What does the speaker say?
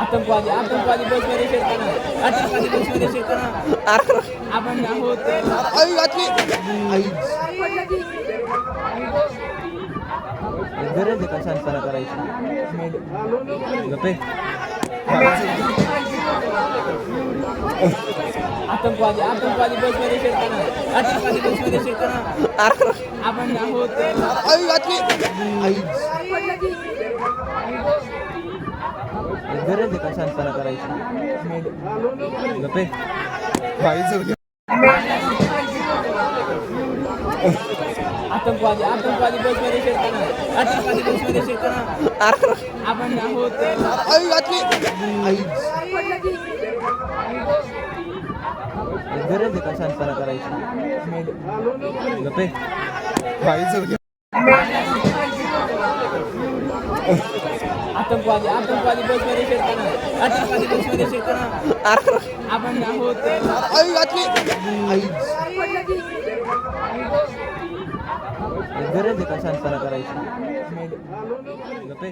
आतंकवादी आतंकवादी बसमध्ये शिरताना. आतंकवादी बसमध्ये शिरताना. आपण आहोत. आई आई. गरज आहे का शांतपणा करायची? आतंकवादी आतंकवादी बसमध्ये शिरताना. आतंकवादी बसमध्ये शिरताना आपण आहोत. गरज आहे का शांतपणा करायची? आतंकवादी आतंकवादी बसमध्ये शिरताना. आतंकवादी बसमध्ये शिरताना आपण आहोत. गरज आहे का शांतपणा करायची? आतंकवादी आतंकवादी बसमध्ये आतंकवादी बसमध्ये शिरताना. आपण आहोत. गरज आहे का शांतपणा करायची? गप्पे.